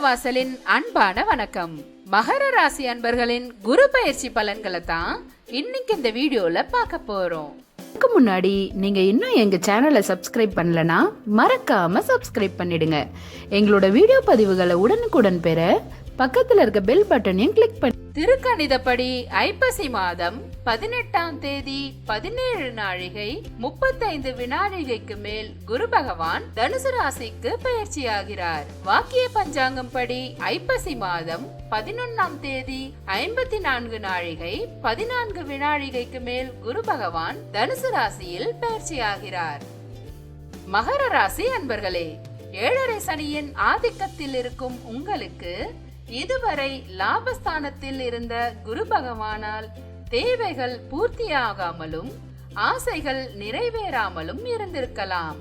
வாசலின் அன்பான வணக்கம். மகர ராசி அன்பர்களின் குரு பயிற்சி பலன்களை தான் இன்னைக்கு இந்த வீடியோல பார்க்க போறோம். அதுக்கு முன்னாடி நீங்க இன்னும் எங்க சேனலை சப்ஸ்கிரைப் பண்ணலனா மறக்காம சப்ஸ்கிரைப் பண்ணிடுங்க. எங்களோட வீடியோ பதிவுகளை உடனுக்குடன் பெற பக்கத்துல இருக்க பெல் பட்டனையும் கிளிக் பண்ணி திருக்கணிதப்படி ஐப்பசி மாதம் பதினெட்டாம் தேதி பதினேழு நாழிகை முப்பத்தைந்து வினாழிகைக்கு மேல் குரு பகவான் தனுசு ராசிக்கு பயிற்சியாகிறார். வாக்கிய பஞ்சாங்கம் படி ஐப்பசி மாதம் பதினொன்னாம் தேதி ஐம்பத்தி நான்கு நாழிகை பதினான்கு வினாழிகைக்கு மேல் குரு பகவான் தனுசு ராசியில் பயிற்சியாகிறார். மகர ராசி அன்பர்களே ஏழரை சனியின் ஆதிக்கத்தில் இருக்கும் உங்களுக்கு இதுவரை லாபஸ்தானத்தில் இருந்த குரு பகவானால் தேவைகள் பூர்த்தியாகாமலும் ஆசைகள் நிறைவேறாமலும் இருந்திருக்கலாம்.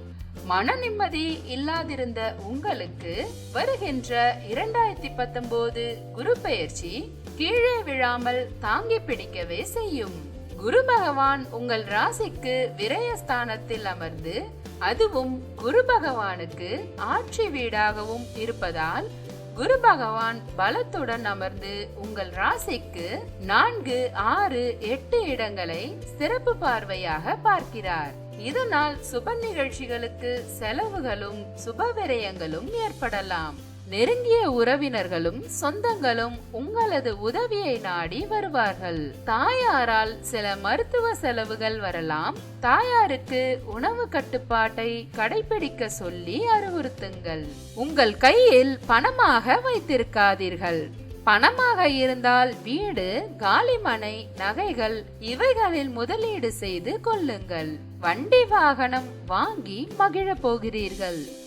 மன நிம்மதி இல்லாதிருந்த உங்களுக்கு வருகின்ற இரண்டாயிரத்தி பத்தொன்பது குரு பயிற்சி கீழே விழாமல் தாங்கி பிடிக்கவே செய்யும். குரு பகவான் உங்கள் ராசிக்கு விரயஸ்தானத்தில் அமர்ந்து அதுவும் குரு பகவானுக்கு ஆட்சி வீடாகவும் இருப்பதால் குரு பகவான் பலத்துடன் அமர்ந்து உங்கள் ராசிக்கு நான்கு ஆறு எட்டு இடங்களை சிறப்பு பார்வையாக பார்க்கிறார். இதனால் சுப நிகழ்ச்சிகளுக்கு செலவுகளும் சுப விரயங்களும் ஏற்படலாம். நெருங்கிய உறவினர்களும் சொந்தங்களும் உங்களது உதவியை நாடி வருவார்கள். தாயாரால் சில மருத்துவ செலவுகள் வரலாம். தாயாருக்கு உணவு கட்டுப்பாட்டை கடைபிடிக்க சொல்லி அறிவுறுத்துங்கள். உங்கள் கையில் பணமாக வைத்திருக்காதீர்கள். பணமாக இருந்தால் வீடு காலிமனை நகைகள் இவைகளில் முதலீடு செய்து கொள்ளுங்கள். வண்டி வாகனம் வாங்கி மகிழ போகிறீர்கள்.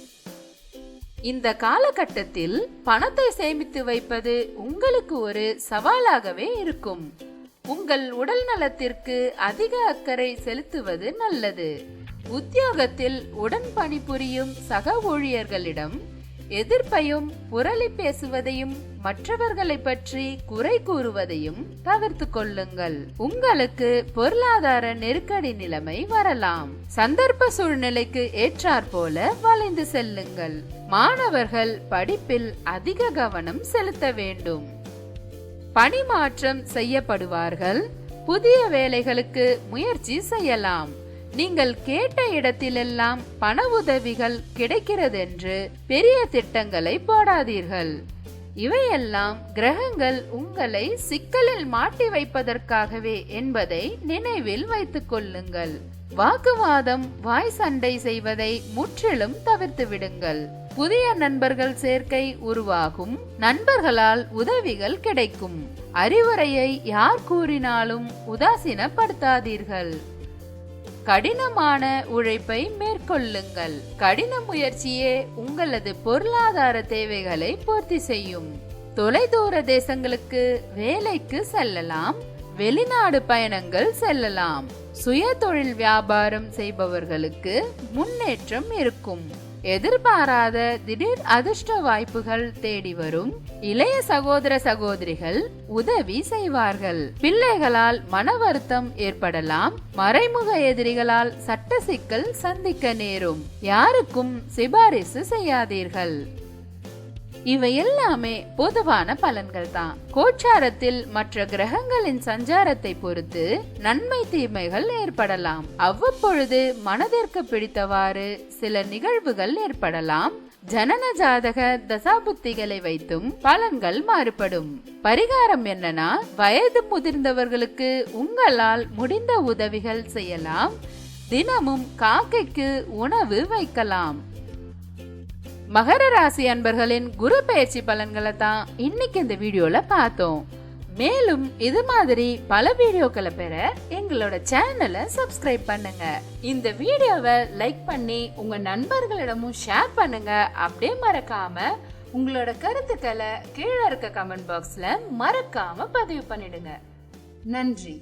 இந்த காலகட்டத்தில் பணத்தை சேமித்து வைப்பது உங்களுக்கு ஒரு சவாலாகவே இருக்கும். உங்கள் உடல் நலத்திற்கு அதிக அக்கறை செலுத்துவது நல்லது. உத்தியோகத்தில் உடன் பணிபுரியும் சக ஊழியர்களிடம் எதிர்ப்பையும் புரளி பேசுவதையும் மற்றவர்களை பற்றி குறை கூறுவதையும் தவிர்த்து கொள்ளுங்கள். உங்களுக்கு பொருளாதார நெருக்கடி நிலைமை வரலாம். சந்தர்ப்ப சூழ்நிலைக்கு ஏற்றாற் போல வளைந்து செல்லுங்கள். மாணவர்கள் படிப்பில் அதிக கவனம் செலுத்த வேண்டும். பணிமாற்றம் செய்யப்படுவார்கள். புதிய வேலைகளுக்கு முயற்சி செய்யலாம். நீங்கள் கேட்ட இடத்திலெல்லாம் பண உதவிகள் கிடைக்கிறதென்று பெரிய திட்டங்களை போடாதீர்கள். இவையெல்லாம் கிரகங்கள் உங்களை சிக்கலில் மாட்டி வைப்பதற்காகவே என்பதை நினைவில் வைத்துக் கொள்ளுங்கள். வாக்குவாதம் வாய் சண்டை செய்வதை முற்றிலும் தவிர்த்து விடுங்கள். புதிய நண்பர்கள் சேர்க்கை உருவாகும் நண்பர்களால் உதவிகள் கிடைக்கும். அறிவுரையை யார் கூறினாலும் உதாசீனப்படுத்தாதீர்கள். கடினமான உழைப்பை மேற்கொள்ளுங்கள். கடின முயற்சியே உங்களது பொருளாதார தேவைகளை பூர்த்தி செய்யும். தொலைதூர தேசங்களுக்கு வேலைக்கு செல்லலாம். வெளிநாடு பயணங்கள் செல்லலாம். சுய தொழில் வியாபாரம் செய்பவர்களுக்கு முன்னேற்றம் இருக்கும். எதிர்பாராத திடீர் அதிர்ஷ்ட வாய்ப்புகள் தேடி வரும். இளைய சகோதர சகோதரிகள் உதவி செய்வார்கள். பிள்ளைகளால் மன வருத்தம் ஏற்படலாம். மறைமுக எதிரிகளால் சட்ட சிக்கல் சந்திக்க நேரும். யாருக்கும் சிபாரிசு செய்யாதீர்கள். இவை எல்லாமே பொதுவான பலன்கள் தான் கோச்சாரத்தில் மற்ற கிரகங்களின் சஞ்சாரத்தை பொறுத்து நன்மை தீமைகள் ஏற்படலாம். அவ்வப்பொழுது மனதிற்கு பிடித்தவாறு சில நிகழ்வுகள் ஏற்படலாம். ஜனன ஜாதக தசாபுத்திகளை வைத்தும் பலன்கள் மாறுபடும். பரிகாரம் என்னன்னா வயது முதிர்ந்தவர்களுக்கு உங்களால் முடிந்த உதவிகள் செய்யலாம். தினமும் காக்கைக்கு உணவு வைக்கலாம். மகர ராசி அன்பர்களின் குரு பயிற்சி பலன்களை தான் இன்னைக்கு இந்த வீடியோல பார்த்தோம். மேலும் இது மாதிரி பல வீடியோக்களை பெற எங்களோட சேனலை சப்ஸ்கிரைப் பண்ணுங்க. இந்த வீடியோவை லைக் பண்ணி உங்க நண்பர்களிடமும் ஷேர் பண்ணுங்க. அப்படியே மறக்காம உங்களோட கருத்துக்களை கீழே இருக்க கமெண்ட் பாக்ஸ்ல மறக்காம பதிவு பண்ணிடுங்க. நன்றி.